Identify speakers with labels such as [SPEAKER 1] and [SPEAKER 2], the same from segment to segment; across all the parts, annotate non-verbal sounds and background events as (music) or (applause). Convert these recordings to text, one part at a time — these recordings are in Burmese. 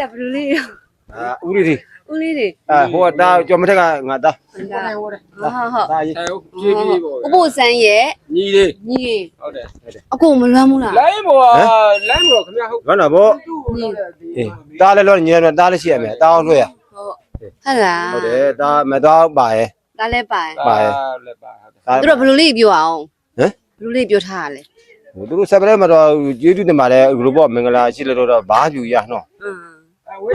[SPEAKER 1] ကဘယ်လိုလေး
[SPEAKER 2] အာဦးလေးတွေ
[SPEAKER 1] ဦးလေးတွေ
[SPEAKER 2] အာဟိုကဒါကြော်မထက်ကငါသား
[SPEAKER 1] ဟုတ်ဟုတ်ဟုတ်
[SPEAKER 2] ဒါကြီး
[SPEAKER 3] အဲပြေးပြေးပေါ့
[SPEAKER 1] ဥပုစံရဲ့
[SPEAKER 3] ညီလေး
[SPEAKER 1] ညီ
[SPEAKER 3] ဟုတ်တယ်
[SPEAKER 1] အကိုမလွမ်းဘူးလား
[SPEAKER 3] လိုင်းဘောလိုင်းဘောခင်ဗျာဟုတ်
[SPEAKER 2] ဘာနာဘောအေးတားလည်းလို့ညနေတားလည်းရှိရမယ်တားအောင်လွှဲရ
[SPEAKER 1] ဟုတ်ဟုတ်လား
[SPEAKER 2] ဟုတ်တယ်တားမတော့ပါရဲ့
[SPEAKER 1] ဒါလည်းပါ
[SPEAKER 2] ပါရဲ့
[SPEAKER 3] လက်ပါဟုတ်တယ်
[SPEAKER 2] ဒါ
[SPEAKER 1] သူတို့ဘယ်လိုလေးပြောအောင်
[SPEAKER 2] ဟမ်
[SPEAKER 1] ဘယ်လိုလေးပြောထားရလဲ
[SPEAKER 2] ဟိုသူတို့ဆက်ပလဲမှာတော့ကျေးဇူးတင်ပါတယ်ဘလိုပေါ့မင်္ဂလာရှိလို့တော့ဘာပြူရနော်
[SPEAKER 1] อื ม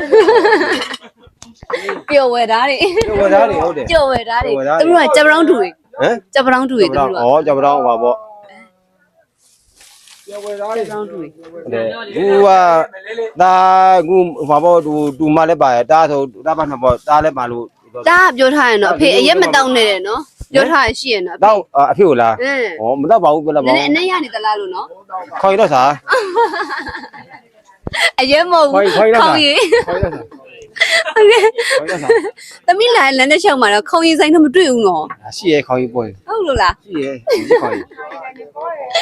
[SPEAKER 1] ပျော်ဝယ်သားတွေ
[SPEAKER 2] ဝယ်သားတွေဟုတ်တယ်
[SPEAKER 1] ပျော်ဝယ်သားတွေ
[SPEAKER 2] ပျော်ဝယ်သားတွေ
[SPEAKER 1] သူတို့ကကြက်ပရောင်းတူတွေ
[SPEAKER 2] ဟမ်
[SPEAKER 1] ကြက်ပရောင်းတူတွေသူ
[SPEAKER 2] ကြောက်
[SPEAKER 1] တို့က
[SPEAKER 2] တော့ဩကြောက်တော့ပါပေါ့
[SPEAKER 3] ဝယ်သား
[SPEAKER 1] ကြ
[SPEAKER 3] လေး
[SPEAKER 1] က်ပရောင်းတူတွေ
[SPEAKER 2] ဟုတ်တယ်ကူကဒါကူဘာပေါ့တူတူမလည်းပါရဲ့တားဆိုတားပါမှာပေါ့တားလည်းပါလို့
[SPEAKER 1] ဒါကပြောထားရင်တော့အဖေအရက်မတောင်းနဲ့တယ်နော်ပြောထားရင်ရှိရင်တော့
[SPEAKER 2] တော့အဖေကိုလား
[SPEAKER 1] အင်း
[SPEAKER 2] ဩမတော့ပါဘူးပြောလိုက်
[SPEAKER 1] န
[SPEAKER 2] ပါ
[SPEAKER 1] ည်းနည်းအနဲ့ရနေသလားလို့နော်
[SPEAKER 2] ခေါင်းရတော့စား
[SPEAKER 1] အရက်မဟုတ်ဘူး
[SPEAKER 2] ခေါင်းခေါင်းရတာ
[SPEAKER 1] ခေါင်းရည်
[SPEAKER 2] ခေါင်းရတော့စား
[SPEAKER 1] ဟုတ်ကဲ့
[SPEAKER 2] ခေါင်းရတော့စား
[SPEAKER 1] သမီးလာလမ်းနဲ့ချောက်မှာတော့ခုံရင်ဆိုင်တော့မတွေ့ဘူးနော်
[SPEAKER 2] ရှိရဲ့ခေါင်းကြီးပွင့်
[SPEAKER 1] ဟုတ်လို့လား
[SPEAKER 2] ရှိရဲ့ရှိခေါင်းကြီး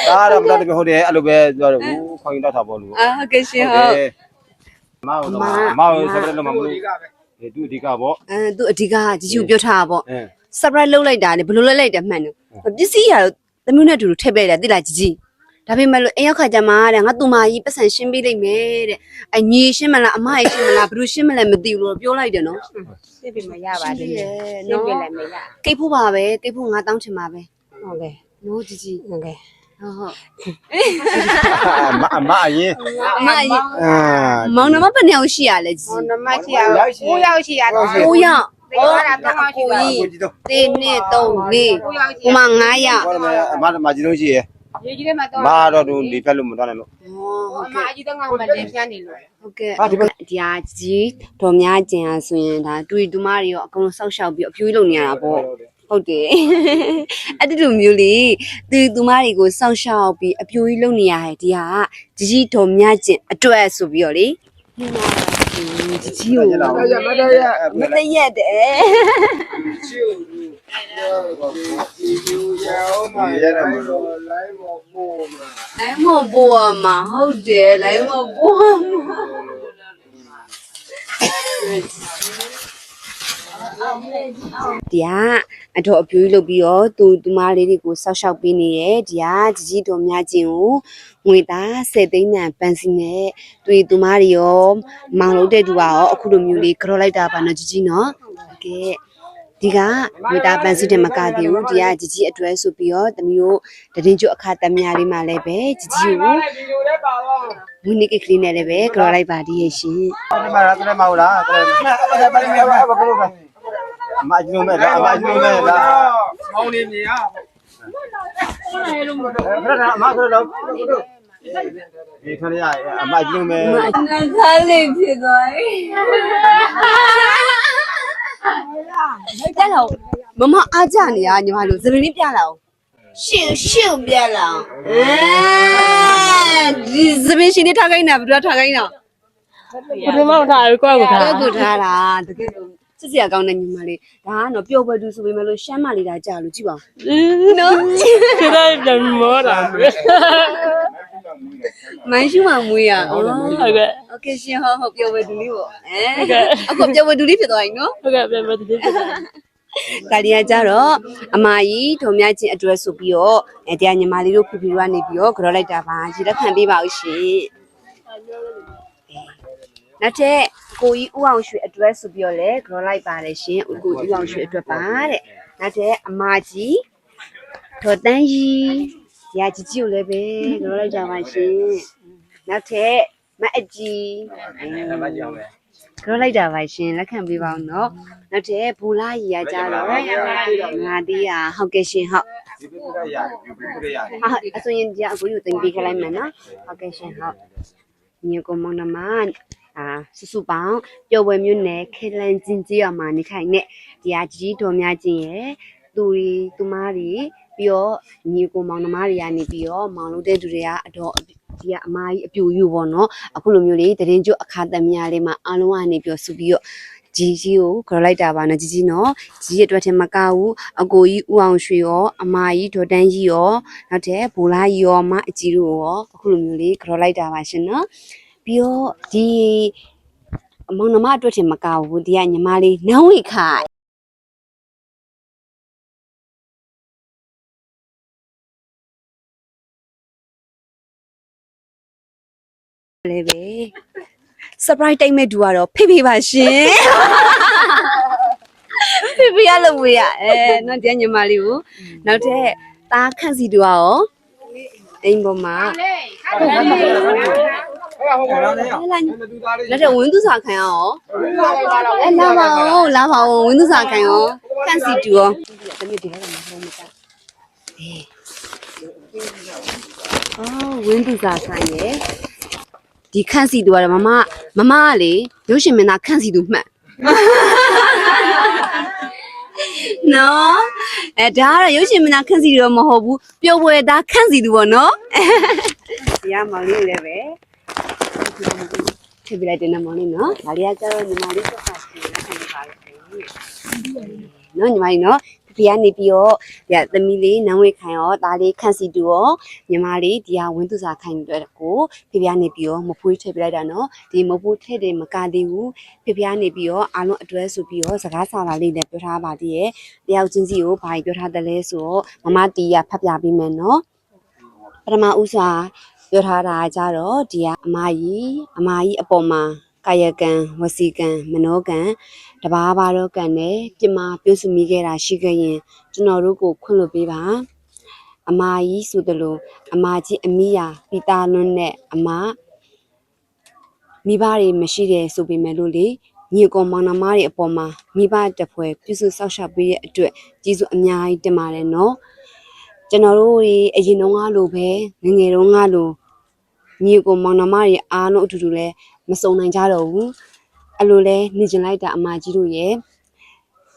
[SPEAKER 2] ဒါတော့မတော့တကယ်ဟုတ်တယ်အဲ့လိုပဲပြောတယ်ဘူးခေါင်းကြီးတော့ထားပေါ့လို့
[SPEAKER 1] အာဟုတ်ကဲ့ရှင်ဟုတ်
[SPEAKER 2] မအောင်တော့မအောင်ဆက်ပြီးတော့မမလို့ဒီသူအဓိကပေါ့
[SPEAKER 1] အဲသူအဓိကជីဂျူပြောထားတာပေါ့
[SPEAKER 2] အင်း
[SPEAKER 1] surprise လုပ်လိုက်တာလေဘယ်လိုလုပ်လိုက်တယ်မှန်တယ်ပစ္စည်းရတော့သမီးနဲ့အတူတူထည့်ပေးတယ်တိလားជីជី ဒါပေမဲ့လို့အိမ်ရောက်ခါကျမှတဲ့ငါတူမကြီးပတ်စံရှင်းပေးလိုက်မယ်တဲ့အညီရှင်းမလားအမကြီးရှင်းမလားဘယ်လိုရှင်းမလဲမသိဘူးလို့ပြောလိုက်တယ်နော်
[SPEAKER 4] ရှင်းပြမရပါတယ်
[SPEAKER 1] ရှ
[SPEAKER 4] ရှ
[SPEAKER 1] င်း
[SPEAKER 4] င်း
[SPEAKER 1] ပြ
[SPEAKER 4] ပြ
[SPEAKER 1] လဲ
[SPEAKER 4] လည်းမရ
[SPEAKER 1] ကိတ်ဖို့ပါပဲကိတ်ဖို့9000ချင်ပါပဲ
[SPEAKER 4] ဟုတ်ကဲ့
[SPEAKER 1] နော်ជីជី
[SPEAKER 4] ဟုတ်ကဲ့
[SPEAKER 1] ဟုတ်ဟုတ်
[SPEAKER 2] အမအမအရင်
[SPEAKER 1] အမကြီး
[SPEAKER 2] အာ
[SPEAKER 1] မောင်နှမဘယ်နှစ်ယောက်ရှိရလဲជី
[SPEAKER 4] ဟောနမရှိရဘူး9ယောက်ရှိရတော့
[SPEAKER 1] 9ယောက်
[SPEAKER 4] ဟောတာတော့ရှိပါ
[SPEAKER 2] ကိုကြည့်တော့
[SPEAKER 1] တေနှစ်3 4
[SPEAKER 4] 9ယောက်ရှိ
[SPEAKER 1] ဟိုမှာ9ယောက်
[SPEAKER 2] ဘာလဲအမမကြည့်လို့ရှိရဲ့
[SPEAKER 4] ရေးကြီးတယ်မှာတော့
[SPEAKER 2] မတော့သူဒီဖက်လို့မတော်နိုင်လို့
[SPEAKER 1] ဟောဟုတ်
[SPEAKER 4] အမ
[SPEAKER 1] ကဲ့
[SPEAKER 4] အကြီးတော့ငါမလေးပြန်နေလို့
[SPEAKER 1] ဟုတ်ကဲ့ဒီဟာကြီးတော်များကျင်အားဆိုရင်ဒါတွေ့တူမတွေရောအကုန်လုံးစောက်ရှောက်ပြီးအပြွေးလုံနေရတာပေါ့ဟုတ်တယ်အဲ့ဒီလိုမျိုးလေသူတူမတွေကိုစောက်ရှောက်ပြီးအပြွေးလုံနေရတယ်ဒီဟာကြီးကြီးတော်များကျင်အတွက်ဆိုပြီးတော့လေ ဒီမှာကြီးကြီးကို
[SPEAKER 3] ရမတော့ရ
[SPEAKER 1] မတရက်တယ်
[SPEAKER 3] ချူဒီဒီရောမရတယ်မလို့လိုင်းဘောပို့မှာ
[SPEAKER 1] လိုင်းမပေါ်မှာဟုတ်တယ်လိုင်းမပေါ်မှာ ဒီကအတော့အပြွေးလုပ်ပြီးတော့သူသူမလေးတွေကိုဆောက်ရှောက်ပေးနေရဲ့ဒီကကြီးကြီးတော်များချင်းကိုငွေသား10သိန်းတန်ပန်းစီနဲ့တွေ့သူမတွေရောမောင်လို့တဲ့သူကရောအခုလိုမျိုးလေးကြော်လိုက်တာပါနော်ကြီးကြီးနော်ဟုတ်ကဲ့ဒီကငွေသားပန်းစီတဲ့မကသေးဘူးဒီကကြီးကြီးအတွဲဆိုပြီးတော့တမျိုးတရင်ကျွအခါတမများလေးမှလည်းပဲကြီးကြီးကို
[SPEAKER 3] ဒီလိုလည်းပါတော့
[SPEAKER 1] ဝင်းနေကကလေးနဲ့လည်းပဲကြော်လိုက်ပါဒီရဲ့ရှင်
[SPEAKER 2] ဒီမှာတော့လည်းမဟုတ်လားအဲ့ဒါပါလိမ့်မယ်ဘာကလို့က အမကြီးလုံးမဲ့လားအမကြီးလုံးမဲ့လား
[SPEAKER 3] မောင်းနေမြင်ရ
[SPEAKER 2] ဘယ်တော့အမဆိုတော့ဒီခဏရအမကြီးလုံးမဲ့
[SPEAKER 1] ငါသားလေးဖြစ်သွားပြီတက်တော့မမအားကြနေရညီမတို့သပင်းလေးပြလာအောင်ရှင်းရှင်းပြလာအောင်အဲဒီသပင်းရှင်လေးထားခိုင်းတာဘယ်သူကထားခိုင်းတာ
[SPEAKER 4] ဘယ်မှမထားဘူးကိုယ့်ကိုထား
[SPEAKER 1] ကိုကိုထားတာတကယ်လို့ စစ်စရာကောင်းတဲ့ညီမလေးဒါကတော့ပျော်ပွဲတူဆိုပေမဲ့လို့ရှမ်းမလေးတာကြာလို့ကြည့်ပါဦးနော်
[SPEAKER 4] ခေတ္တပြန်မောတာပဲ
[SPEAKER 1] မိုင်းရှူမမွေးရအော်
[SPEAKER 4] ဟုတ်ကဲ့
[SPEAKER 1] โอเคရှင်ဟောဟောပြောဝဲဒူလေးပေါ့အဲအခုပြောဝဲဒူလေးဖြစ်သွားပြီနော်
[SPEAKER 4] ဟုတ်ကဲ့ပြန်မတည်တည်
[SPEAKER 1] ဒါလီယာကြတော့အမကြီးထုံမြချင်းအတွဲဆိုပြီးတော့အဲတရားညီမလေးတို့ဖူဖီကနေပြီးတော့ကြော်လိုက်တာပါရေလက်ခံပေးပါဦးရှင် နောက်ထပ်ကိုကြီးဦးအောင်ရွှေအတွဲဆိုပြီးတော့လည်းကြော်လိုက်ပါတယ်ရှင်ကိုကြီးဦးအောင်ရွှေအတွက်ပါတဲ့နောက်ထပ်အမကြီးဒေါ်တန်းကြီးရာကြီးကြီးကိုလည်းပဲကြော်လိုက်ကြပါရှင်နောက်ထပ်မအကြီး
[SPEAKER 2] အမကြီးအောင်ပဲ
[SPEAKER 1] ကြောလိုက်တာပါရှင်လက်ခံပေးပါဦးနော်နောက်တဲ့ဘူလာရီရကြတော့ငါသေးရဟုတ်ကဲ့ရှင်ဟုတ်
[SPEAKER 2] ဒီပြပြရဒီပြပြရ
[SPEAKER 1] အအဆိုရင်ဒီအခုယူတင်ပေးခလိုက်မယ်နော်ဟုတ်ကဲ့ရှင်ဟုတ်ညီကောင်မောင်နှမ အာစုစုပေါင်းပျော်ပွဲမျိုးနဲ့ခေလန်ချင်းကြီးရမှာနေခိုင်နဲ့ဒီဟာကြီးတော်များချင်းရဲ့သူတွေသူမတွေပြီးတော့ညီကောင်မောင်နှမတွေကနေပြီးတော့မောင်လို့တဲ့သူတွေကအတော့ဒီကအမကြီးအပြူယူပေါ့နော်အခုလိုမျိုးလေးတရင်ကျွအခါသမများလေးမှာအားလုံးကနေပြီးတော့စုပြီးတော့ကြီးကြီးကိုခေါ်လိုက်တာပါနော်ကြီးကြီးနော်ကြီးရဲ့အတွက်ထဲမကဘူးအကိုကြီးဦးအောင်ရွှေရောအမကြီးဒေါ်တန်းကြီးရောနောက်တဲ့ဘူလာကြီးရောမအကြီးတို့ရောအခုလိုမျိုးလေးခေါ်လိုက်တာပါရှင်နော် ပြီးတော့ဒီမောင်နှမအတွက်ထင်မကဘူးဒီကညီမလေးနန်းဝိခိုင်လေပဲ surprise တိတ်မဲ့သူကတော့ဖေဖေပါရှင်ဖေဖေရလို့ဝေးရအဲနော်ဒီကညီမလေးကိုနောက်ထပ်တားခန့်စီတူရောအိမ်ပေါ်မှာ
[SPEAKER 2] ဟုတ်ကဲ့ဟုတ်ကဲ့
[SPEAKER 1] ဟဲ့လာလက်ထဝင်းသူစာခံရောအဲလာပါဦးလာပါဦးဝင်းသူစာခံရောခန့်စီတူရောတမီးဒီလည်းမဟုတ်မတာအေးအော်ဝင်းသူစာခံရဲ့ဒီခန့်စီတူကတော့မမမမကလေရုပ်ရှင်မင်းသားခန့်စီတူမှတ်နော်အဲဒါကတော့ရုပ်ရှင်မင်းသားခန့်စီတူတော့မဟုတ်ဘူးပျော်ပွဲသားခန့်စီတူပေါ့နော်ဒီကမောင်လေးလည်းပဲ ထည့်ပြလိုက်တဲ့နမောင်လေးနော်။ဒါလေးကကျတော့ညီမလေးတော့ပါစီလက်ခံပါလို့နော်ညီမလေးနော်။ဖေကနေပြီးတော့ဒီကသမီးလေးနန်းဝေခိုင်ရောဒါလေးခန့်စီတူရောညီမလေးဒီကဝင်းသူစာခိုင်အတွက်ကိုဖေဖေကနေပြီးတော့မဖွေးထည့်ပြလိုက်တာနော်။ဒီမဖွေးထည့်တယ်မကသေးဘူး။ဖေဖေကနေပြီးတော့အားလုံးအတွဲဆိုပြီးတော့စကားစာလာလေးလည်းပြောထားပါသေးရဲ့။တယောက်ချင်းစီကိုဘာကြီးပြောထားတယ်လဲဆိုတော့မမတီးရဖတ်ပြပေးမယ်နော်။ပထမဦးစွာ ပြောထားတာကြတော့ဒီကအမကြီးအမကြီးအပေါ်မှာကာယကံဝစီကံမနောကံတဘာဘာတော့ကံနဲ့ပြမပြုစုမိခဲ့တာရှိခဲ့ရင်ကျွန်တော်တို့ကိုခွင့်လွှတ်ပေးပါအမကြီးဆိုသလိုအမကြီးအမိယာပီတာလွန်းနဲ့အမမိဘတွေမရှိတယ်ဆိုပေမဲ့လို့လေညီကောင်မောင်နှမတွေအပေါ်မှာမိဘတစ်ဖွဲပြုစုစောင့်ရှောက်ပေးတဲ့အတွက်ကျေးဇူးအများကြီးတင်ပါတယ်နော်ကျွန်တော်တို့တွေအရင်တုန်းကလိုပဲငယ်ငယ်တုန်းကလို ညီကိုမောင်နှမတွေအားလုံးအတူတူလဲမစုံနိုင်ကြတော့ဘူးအဲ့လိုလဲနေကျင်လိုက်တာအမကြီးတို့ရဲ့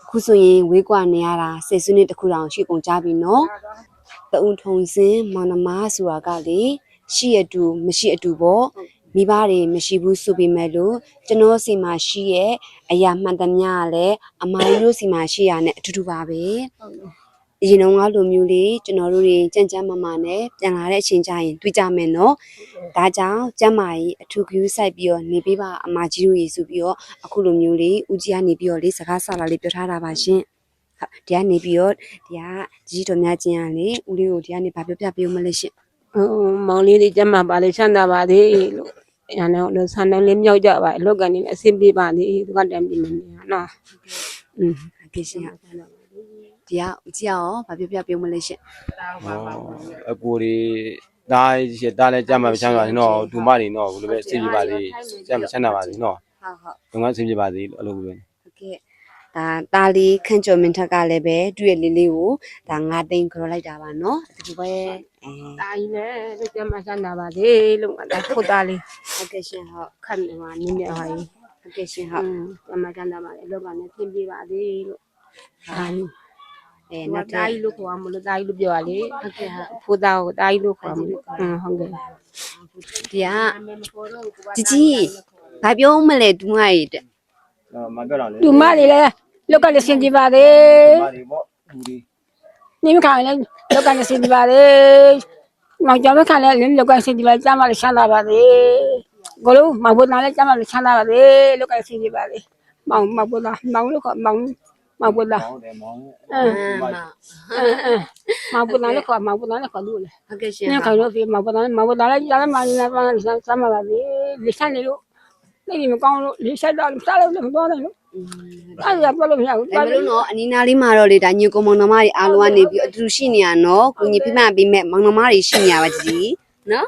[SPEAKER 1] အခုဆိုရင်ဝေးကွာနေရတာဆယ်စုနှစ်တစ်ခုတောင်ရှိကုန်ကြပြီနော်တအုံထုံစင်းမောင်နှမဆိုတာကလေရှိအတူမရှိအတူပေါ့မိဘတွေမရှိဘူးဆိုပေမဲ့လို့ကျွန်တော်စီမှာရှိရဲ့အရာမှန်သမျှကလည်းအမကြီးတို့စီမှာရှိရတဲ့အတူတူပါပဲ အရင်တော့ငါလိုမျိုးလေးကျွန်တော်တို့တွေကြံ့ကြံ့မမာနဲ့ပြန်လာတဲ့အချိန်ကျရင်တွေ့ကြမယ်နော်။ဒါကြောင့်ကျမ်းမာရေးအထူးဂရုစိုက်ပြီးတော့နေပေးပါအမကြီးတို့ရေဆိုပြီးတော့အခုလိုမျိုးလေးဦးကြီးကနေပြီးတော့လေးစကားဆလာလေးပြောထားတာပါရှင်။ဟုတ်ဒီကနေပြီးတော့ဒီကကြီးတော်များချင်းကလေဦးလေးကိုဒီကနေဗာပြောပြပေးဦးမလဲရှင်
[SPEAKER 4] ဟိုမောင်လေးတွေကျမပါလေချမ်းသာပါသေးလို့ရန်တော့လို့ဆန်တယ်လေးမြောက်ကြပါအလုပ်ကနေအဆင်ပြေပါသေးသူကတည်းကပြင်နေနော်อืม။
[SPEAKER 1] ဟုတ်ကဲ့ရှင်ဟုတ် ဒီကဦးကြီးရောဗာပြောပြပေးဦးမလဲရှင်
[SPEAKER 2] အကိုတွေဒါရှိဒါလည်းကြမ်းမှမချမ်းသာဘူးနော်ဒူမတွေနော်ဘယ်လိုပဲအဆင်ပြေပါသေးကြမ်းမချမ်းသာပါသေးနော်။
[SPEAKER 1] ဟုတ်ဟုတ်
[SPEAKER 2] လုပ်ငန်းအဆင်ပြေပါသေးလို့အဲ့လိုပဲ
[SPEAKER 1] ဟုတ်ကဲ့ဒါตาလေးခန့်ကျော်မင်းထက်ကလည်းပဲသူ့ရဲ့လေးလေးကိုဒါငါသိန်းကြော်လိုက်တာပါနော်အတူပဲအဲ
[SPEAKER 4] တာကြီးလည်းလို့ကျမချမ်းသာပါသေးလို့ငါတာခုတ်သားလေး
[SPEAKER 1] ဟုတ်ကဲ့ရှင်ဟုတ်
[SPEAKER 4] ခတ်နေမှာနင်းနေဟာကြီး
[SPEAKER 1] ဟုတ်ကဲ့ရှင်
[SPEAKER 4] ဟု
[SPEAKER 1] ဟုတ်
[SPEAKER 4] တ်ကျမချမ်းသာပါလေအလုပ်ကနေအဆင်ပြေပါသေးလို့ဟာကြီး
[SPEAKER 1] အဲ
[SPEAKER 4] န
[SPEAKER 1] နောက်က်
[SPEAKER 4] တာ
[SPEAKER 1] တား
[SPEAKER 4] ကြီးလို့ခေါ်မလို့တာကြီးလို့ပြောရလေ
[SPEAKER 1] ဟုတ်ကဲ့ဟုတ်
[SPEAKER 4] ဖိုးသားကိုတာကြီးလို့ခေါ်မလို့ဟမ်ဟုတ်ကဲ့
[SPEAKER 1] ဒီကជីជីဘာပြောမလဲဒူမရီတဲ့
[SPEAKER 2] နော်မပြောတော့လေ
[SPEAKER 4] သူမလေးလည်းလောက်ကလည်းဆင်ကြပါသေး
[SPEAKER 2] မတွေပေါ့ဒူတွေ
[SPEAKER 4] နိမခံလည်းလောက်ကလည်းဆင်ကြပါသေးမောင်ကျော်မခံလည်းလောက်ကဆင်ကြပါကျမလည်းချမ်းသာပါသေးဘလို့မောင်ဘုရားလည်းကျမလည်းချမ်းသာပါသေးလောက်ကဆင်ကြပါသေးမောင်မောင်ဘုရားမောင်လို့ခေါ်မောင် မောင်ဘုရား
[SPEAKER 2] မောင်းတယ်မောင်း
[SPEAKER 4] အင်း
[SPEAKER 1] အမ
[SPEAKER 4] အင်းအင်းမောင်ဘုရားလည်းခေါ်မောင်ဘုရားလည်းခေါ်လို့လေ
[SPEAKER 1] ဟုတ်ကဲ့ရှင်
[SPEAKER 4] နင်
[SPEAKER 1] ဟုတ်
[SPEAKER 4] ခေါ်လို့ဒီမောင်ဘုရားမောင်ဘုရားလည်းကြားလည်းမောင်လည်းပါလည်းစမ်းပါပါသေးလိဆိုင်နေလို့နေမကောင်းလို့လိဆိုင်တော့စားလို့မတော်နိုင်လို့အဲ့ဒါပြောလို့မရဘူး
[SPEAKER 1] ဒါမလို့နော်အနီးနားလေးမှာတော့လေဒါညကိုမောင်နှမတွေအားလုံးကနေပြီးအတူတူရှိနေရနော်ကိုကြီးပြမပေးမဲ့မောင်နှမတွေရှိနေရပါကြည်နော်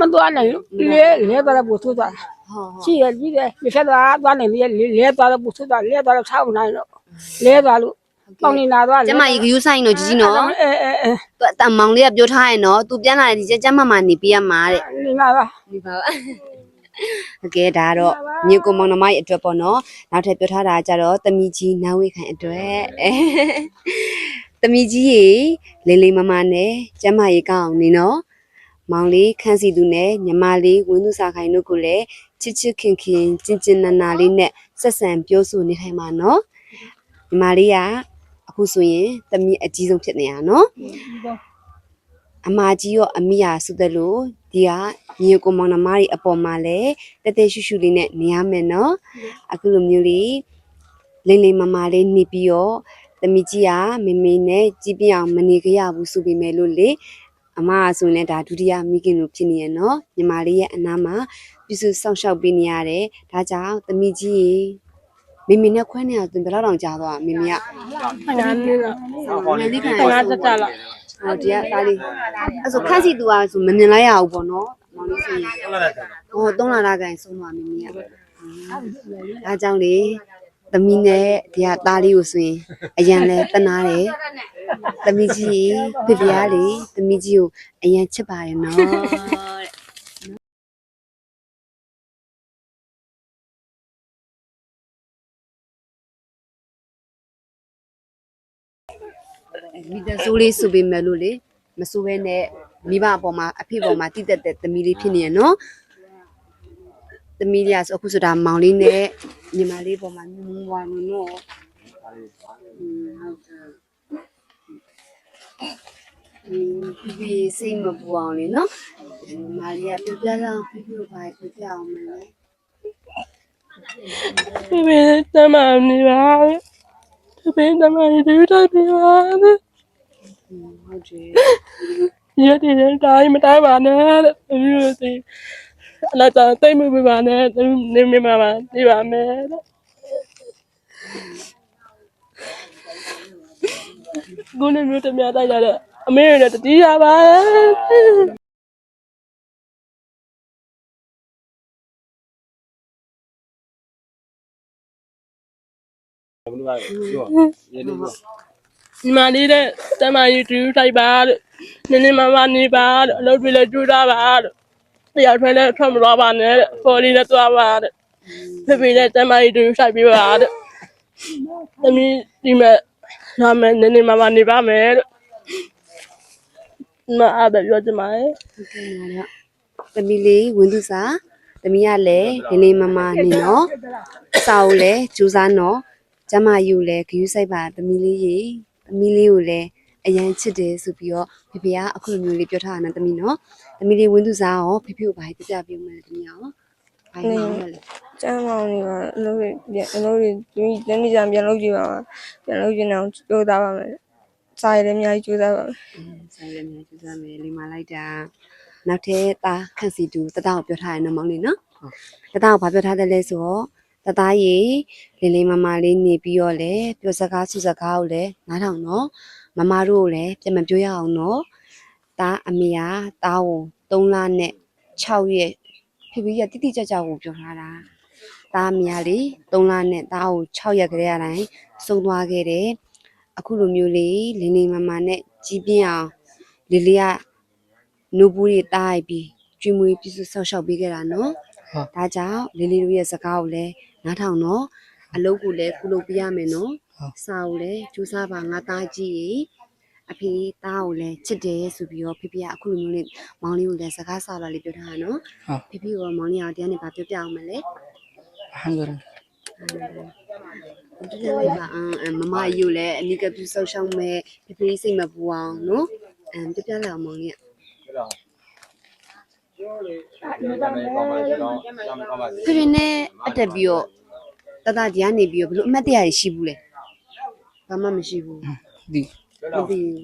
[SPEAKER 4] မတော်နိုင်လို့လေလေတော့ဘူးသူသွား
[SPEAKER 1] ဟုတ်ဟုတ်
[SPEAKER 4] ရှိရကြီးတယ်ဒီဆက်သွားသွားနေလေလေသွားတော့ဘူးသူသွားလေသွားတော့ဆောက်နိုင်လို့ လေသွားလို့ပေါင်းနေတာသွား
[SPEAKER 1] ကျမကြီးကယူဆိုင်တော့ជីជីနော်
[SPEAKER 4] အဲအဲအဲ
[SPEAKER 1] သူအတမောင်လေးကပြောထားရနော်သူပြန်လာတယ်ဒီကျကျမမနေပြရမှာတဲ့
[SPEAKER 4] နေမှာပါ
[SPEAKER 1] ဒီပါဟုတ်ကဲ့ဒါကတော့ညီကိုမောင်နှမရဲ့အတွက်ပေါ့နော်နောက်ထပ်ပြောထားတာကြတော့တမီကြီးနားဝေခိုင်အတွက်အဲတမီကြီးရေလိမ့်လိမ့်မမနဲ့ကျမရေကောင်းအောင်နေနော်မောင်လေးခန်းစီသူနဲ့ညီမလေးဝင်းသူစာခိုင်တို့ကိုလည်းချစ်ချစ်ခင်ခင်ကျင်ကျင်နာနာလေးနဲ့ဆက်ဆံပြောဆိုနေထိုင်ပါနော် ညီမလေးကအခုဆိုရင်တမီအကြီးဆုံးဖြစ်နေရနော်အမကြီးရောအမိယာဆိုသလိုဒီဒီကညီကိုမောင်နှမတွေအပေါ်မှာလည်းတက်တက်ရှူရှူလေးနဲ့နေရမယ်နော်အခုလိုမျိုးလေးလိမ့်လိမ့်မမာလေးနေပြီးတော့သမီးကြီးကမေမေနဲ့ကြည်ပြအောင်မနေကြရဘူးဆိုပေမဲ့လို့လေအမအဆိုနဲ့ဒါဒုတိယမိခင်လိုဖြစ်နေရနော်ညီမလေးရဲ့အနားမှာပြစုစောင့်ရှောက်ပေးနေရတယ်ဒါကြောင့်သမီးကြီးရေ မေမေနဲ့ခွဲနေရသူဘယ်တော့တောင်ကြာသွားမေမေက
[SPEAKER 4] ခဏလေးတော့
[SPEAKER 1] ငယ်လေးခံ
[SPEAKER 4] ခဏတက်တက်လာ
[SPEAKER 1] ဟောဒီကဒါလေးအဲ့ဆိုခန့်စီသူကဆိုမမြင်လိုက်ရဘူးပေါ့နော်မောင်လေးဆိုရင်ဟောသုံးလာတာကန်ဆုံးသွားမိမိကဒါကြောင့်လေသမီးနဲ့ဒီကသားလေးကိုဆိုရင်အရန်လဲတနာတယ်သမီးကြီးဖေဖေကလေသမီးကြီးကိုအရန်ချစ်ပါတယ်နော် မိသားစုလေးဆိုပေမဲ့လို့လေမဆိုးဘဲနဲ့မိဘအပေါ်မှာအဖေပေါ်မှာတိတက်တဲ့သမီးလေးဖြစ်နေရနော်သမီးလေးကဆိုအခုဆိုတာမောင်လေးနဲ့ညီမလေးပေါ်မှာမြမဝါနေနော်ဟုတ်တယ်ဒီဒီစိတ်မပူအောင်လေနော်မာရီယာပြပြလောက်ပြပြပါပြပြအောင်မလဲ
[SPEAKER 4] ပြပြတမန်နေပါပြပြတမန်တွေတွေ့တာပြပါ
[SPEAKER 1] ဟုတ်တယ်
[SPEAKER 4] ရက်တည်းတိုင်းမတိုင်းပါနဲ့တဲ့ဒီလိုစီအလားတူတိတ်မပြပါနဲ့နေမမပါနေပါမယ်ကိုနေမျိုးတမတိုက်လာတဲ့အမေရတဲ့တတိယပါ
[SPEAKER 2] ဘယ်လိုပါပြောရေလေး ပြော
[SPEAKER 4] ဒီမလေးတဲ့တမန်ကြီးတူထိုက်ပါတဲ့နင်းနေမမနေပါတဲ့အလုပ်တွေလည်းကျူးတာပါတဲ့တရားထွက်လည်းထွက်မသွားပါနဲ့တဲ့ပေါ်လေးလည်းသွားပါတဲ့ဖေဖေနဲ့တမန်ကြီးတူထိုက်ပြပါတဲ့သမီးဒီမဲ့လာမယ်နင်းနေမမနေပါမယ်တဲ့မအားပဲပြောချင်ပါတယ်
[SPEAKER 1] ဟုတ်ကဲ့ပါတော့သမီးလေးဝင်းသူစာသမီးကလည်းလေးလေးမမနေနော်အစာကိုလည်းကြိုးစားနော်ကျမယူလည်းဂယူးဆိုင်ပါသမီးလေးရေ သမီးလေးကိုလည်းအရန်ချစ်တယ်ဆိုပြီးတော့ဖေဖေကအခုလိုမျိုးလေးပြောထားတာနော်သမီးနော်သမီးလေးဝင်းသူစာရောဖေဖေကိုဘာပြပြပြမယ်သမီးရောဘာမှမလဲ
[SPEAKER 5] ကျမ်းမောင်နေပါအလုပ်တွေပြန်အလုပ်တွေဒီတနေ့ကျရင်ပြန်လုပ်ကြည့်ပါမယ်ပြန်လုပ်ကြည့်နေအောင်ကြိုးစားပါမယ်စာရည်လည်းအများကြီးကြိုးစားပါမယ်
[SPEAKER 1] ဆိုင်ရမယ်ကြိုးစားမယ်လိမ္မာလိုက်တာနောက်ထပ်သားခန့်စီတူတသားကိုပြောထားရနော်မောင်လေးနော်တသားကိုဘာပြောထားတယ်လဲဆိုတော့ တသားရေလေးလေးမမလေးနေပြီးတော့လေပြောစကားဆုစကားကိုလည်းနားထောင်နော်မမတို့ကိုလည်းပြန်မပြောရအောင်နော်သားအမေကသားကို3လနဲ့6ရက်ဖေဖေရတိတိကျကျကိုပြောထားတာသားအမေကလေ3လနဲ့သားကို6ရက်ကလေးအတိုင်းဆုံးသွားခဲ့တယ်အခုလိုမျိုးလေးလင်းနေမမနဲ့ကြီးပြင်းအောင်လေးလေးကနိုးဘူးတွေတားလိုက်ပြီးကျွေးမွေးပြစုဆောက်ရှောက်ပေးခဲ့တာနော်ဟုတ်ဒါကြောင့်လေးလေးတို့ရဲ့စကားကိုလည်း နားထောင်နော်အလုပ်ကိုလည်းကုလုပ်ပြရမယ်နော်စာကိုလည်းကြိုးစားပါငါသားကြီးရေအဖေသားကိုလည်းချစ်တယ်ဆိုပြီးတော့ဖေဖေကအခုလိုမျိုးလေးမောင်လေးကိုလည်းစကားဆလာလေးပြောထားတာနော်ဖေဖေကမောင်လေးအောင်တရားနဲ့ဗာပြောပြအောင်မလဲဒီလိုပါအမ်မမယူလဲအနိကပြုဆောက်ရှောက်မဲ့ပြပြစိတ်မပူအောင်နော်အမ်ပြပြလာအောင်မောင်လေး ဖေဖေနဲ့အတက်ပြီးတော့တတဒီကနေပြီးတော့ဘလို့အမတ်တရားရှိဘူးလဲဘာမှမရှိဘူးဒီမသိဘူး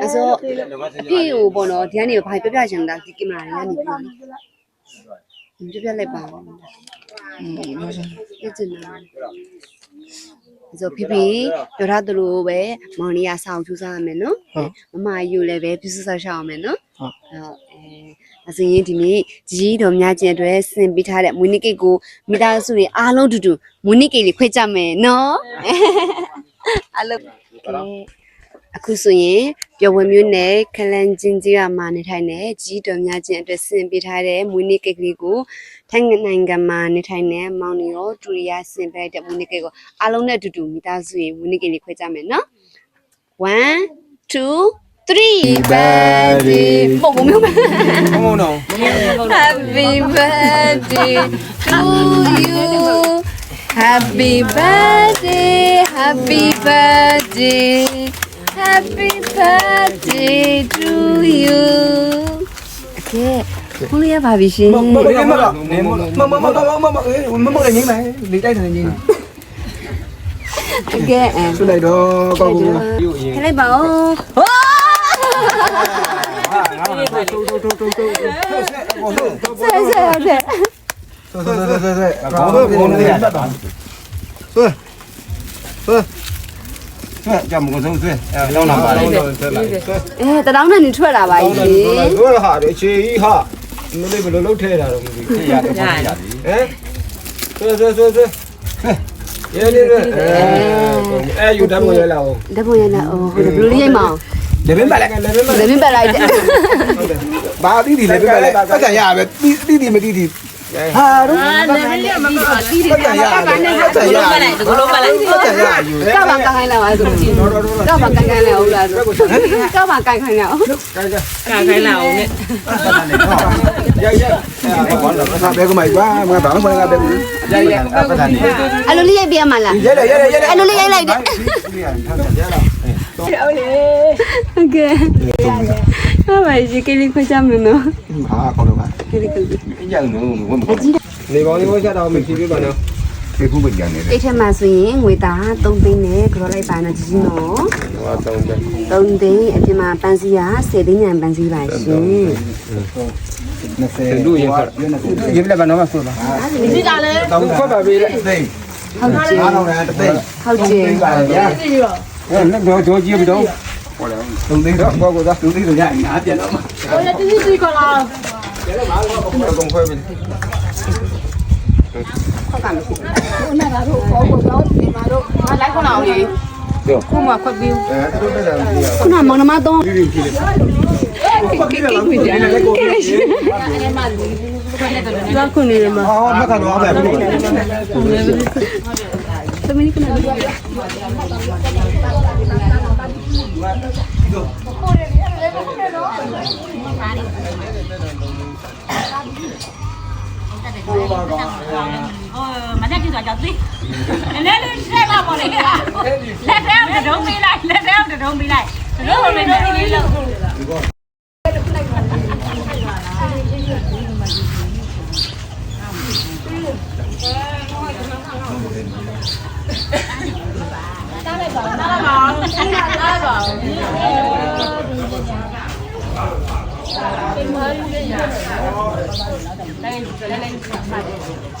[SPEAKER 1] အဲ့ဆိုဖေကိုပေါ့နော်ဒီကနေဘာပြပြချင်တာဒီကင်မရာကနေပြီးတော့ပြပြလိုက်ပါဦးပြချင်တာ ဆိုဖေဖေပြောထားသလိုပဲမောင်လေးကစောင့်ကြိုးစားရမယ်နော်မမယူလည်းပဲပြုစုဆောက်ရှောက်အောင်မယ်နော်ဟုတ်အဲအစရင်ဒီနေ့ကြီးတော်များကျင်အတွက်ဆင်ပေးထားတဲ့မွေးနေ့ကိတ်ကိုမိသားစုတွေအားလုံးတူတူမွေးနေ့ကိတ်လေးခွဲကြမယ်နော်အားလုံးကဲ အခုဆိုရင်ပျော်ဝေမျိုးနဲ့ခလန်ချင်းကြီးရမှာနေထိုင်တဲ့ကြီးတော်များကျင်အတွက်ဆင်ပေးထားတဲ့မွေးနေ့ကိတ်ကလေးကိုထိုင်းနိုင်ငံမှာနေထိုင်တဲ့မောင်နေရောဒူရီယာဆင်ပေးတဲ့မွေးနေ့ကိတ်ကိုအားလုံးနဲ့အတူတူမိသားစုတွေမွေးနေ့ကိတ်လေးခွဲကြမယ်နော်1 2 3 birthday ပုံပုံမျိုး
[SPEAKER 2] ဘုံဘုံတော့
[SPEAKER 1] Happy birthday to you. Happy birthday, happy birthday, happy birthday to you. ကဲဘုန်းလေးရပါပြီရှင်
[SPEAKER 3] မမမမမမမမမမလည်းငိမ့်မယ်လေတိုက်တယ်ငိမ့်မယ်
[SPEAKER 1] ကဲအဲ
[SPEAKER 3] ဆွလိုက်တော့ကောက်ကောက်
[SPEAKER 1] ခလိုက်ပါဦး
[SPEAKER 3] ဆွဲဆွဲဆွဲဆွဲဆွဲဆွဲဆွဲကောင်းတော့ကောင်းတယ်ဆွဲဆွဲဆွဲကြမကောင်းဆွဲအဲတော့နာပါလေဆွဲလိုက်ဆွဲ
[SPEAKER 1] အဲတတောင်းနဲ့နေထွက်လာပါ
[SPEAKER 3] ကောင်း
[SPEAKER 1] ကြီး
[SPEAKER 3] တယ်
[SPEAKER 1] ရှင်
[SPEAKER 3] ဆွဲဟာလေချေကြီးဟာမလေးဘယ်လိုလုပ်ထဲတာတော့မသိဘူးရရတယ်ပေါ့ရတယ်ဟမ်ဆွဲဆွဲဆွဲဆွဲရဲလေးဆွဲအဲအဲယူတမ်းမရလာအောင်
[SPEAKER 1] ဓာတ်ပုံရနေအော်ဟုတ်တယ်ဘလူးလေးရိတ်မအောင်
[SPEAKER 3] လေဘင်းပါလိုက်လေဘင်းပါ
[SPEAKER 1] လေမင်းပတ်လိုက်တယ်
[SPEAKER 3] ဘာတိတိလေဘင်းပါလိုက်ပတ်ကြရပဲတိတိမတိတိ À, Harus. Các
[SPEAKER 1] bạn càng ngày nào ai dùng chín? Các bạn càng ngày nào là dùng? (laughs) Các bạn càng ngày nào? Càng ngày nào nè. Đây của mày quá, mày bảo mày đây. Alo
[SPEAKER 6] lia bia mà là. Alo lia lại
[SPEAKER 3] đấy. Ok. ဘာပဲဒီက
[SPEAKER 1] လေးခွကြမနော်
[SPEAKER 3] ဟာကောင်းတော့ပါ
[SPEAKER 1] ကလေးကလေး
[SPEAKER 3] အကြံနော်ဝမ်းမကြီးနေပေါင်းလေးခွကြတော့မဖြစ်ပြပါနော်ဒီခုပဲကြံနေတယ်
[SPEAKER 1] တိတ်ထက်မှဆိုရင်ငွေသား3သိန်းနဲ့ကြော်လိုက်ပါနော်ကြီးကြီးနော်
[SPEAKER 3] ဟာ3သိန်း
[SPEAKER 1] 3သိန်းအပြင်မှာပန်းစီက10သိန်းညံပန်းစီပါရှင်
[SPEAKER 3] 20လူရင်ခါရေးပြလိုက်ပါနော်ဆိုပါဒီကလည်းခွက်ပါပေးလိုက်သိန်း
[SPEAKER 1] ဟုတ်ကဲ့
[SPEAKER 3] အားလုံးလည်းတစ်သိန်း
[SPEAKER 1] ဟုတ်ကဲ့
[SPEAKER 3] ပါဗျာအဲ့တော့ကြောကြီးပြီတော့ ဟောတယ်သုံးသိန်းတော့ဘောကိုသာသုံးသိန်းဆိုရရင်အားပြန်တော့မှာဟောရတူးတူးကလာကျတော့ဘာလို့ဘောကိုခွဲပြီခေ
[SPEAKER 1] ါက်ကမဟု
[SPEAKER 3] တ်ဘူး
[SPEAKER 4] နာတာတော့ဘောကိုတော့ဒီမှာတော့မလိုက်
[SPEAKER 3] ခေါက်
[SPEAKER 4] လာအောင်လေ
[SPEAKER 2] ကျော်
[SPEAKER 6] ခုမှခွက်ပြီး
[SPEAKER 3] အဲတူးတက်တယ်
[SPEAKER 1] ခုနမောင်နှမတော့
[SPEAKER 3] ပြီးပြီကြည့်လေခွက်ပြီးလာ
[SPEAKER 1] လို့ဒီနေ့လ
[SPEAKER 3] ည်းကိုယ်ကြီးအဲ့မှာ
[SPEAKER 6] လာခုနေမှာ
[SPEAKER 3] ဟောမကတော့အားပဲဘူး။
[SPEAKER 1] သမီးကလည်း
[SPEAKER 7] မနေ့ကကြောက်သိလည်းလည်းလက်လာပါလေလက်ထဲအောင်တုံးပေးလိုက်လက်ထဲအောင်တုံးပေးလိုက်တို့မင်းတို့လေးလို့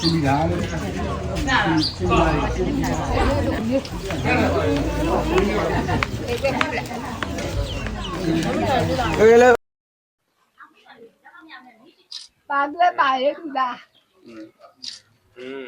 [SPEAKER 3] Xin đá đấy. Xin này.
[SPEAKER 4] Hello. Bà đưa bài đấy không già. Ừ. ừ.